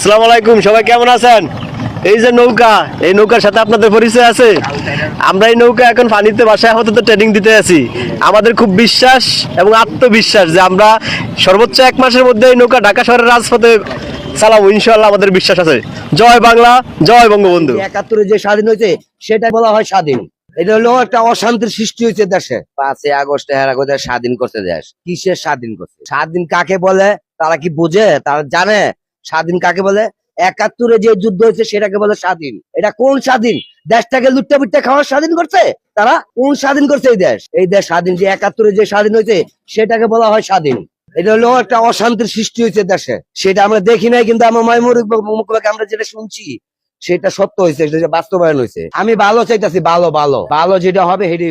আসসালামু আলাইকুম সবাই কেমন আছেন? এই যে নৌকা এই নৌকার সাথে আপনাদের পরিচয় আছে? আমরা এই নৌকা এখন পানিতে বাসায় হতে তো ট্রেনিং দিতে আছি। আমাদের খুব বিশ্বাস এবং আত্মবিশ্বাস যে আমরা সর্বোচ্চ এক মাসের মধ্যে এই নৌকা ঢাকা শহরের রাজপথে চালাবো ইনশাল্লাহ আমাদের বিশ্বাস আছে। জয় বাংলা জয় বঙ্গবন্ধু। একাত্তরে যে স্বাধীন হয়েছে সেটা বলা হয় স্বাধীন। এটা হলো একটা অশান্তির সৃষ্টি হয়েছে দেশে। পাঁচই আগস্টে এরা কোথায় স্বাধীন করছে দেশ। কিসের স্বাধীন করছে? স্বাধীন কাকে বলে? তারা কি বোঝে? তারা জানে? স্বাধীন কাকে বলে? একাত্তরে যে যুদ্ধ হয়েছে সেটাকে বলে স্বাধীন। এটা কোন স্বাধীন? দেশটাকে লুটটা বুট্টা খাওয়ার স্বাধীন করছে? তারা কোন স্বাধীন করছে এই দেশ? এই দেশ স্বাধীন, যে একাত্তরে যে স্বাধীন হয়েছে সেটাকে বলা হয় স্বাধীন। এটা হলো একটা অশান্তির সৃষ্টি হয়েছে দেশে। সেটা আমরা দেখি নাই, কিন্তু আমার মাইমুর মুখে আমরা যেটা শুনছি, সেটা সত্য হয়েছে, সেটা বাস্তবায়ন হয়েছে। আমি ভালো চাইতেছি, ভালো ভালো। ভালো যেটা হবে, সেটাই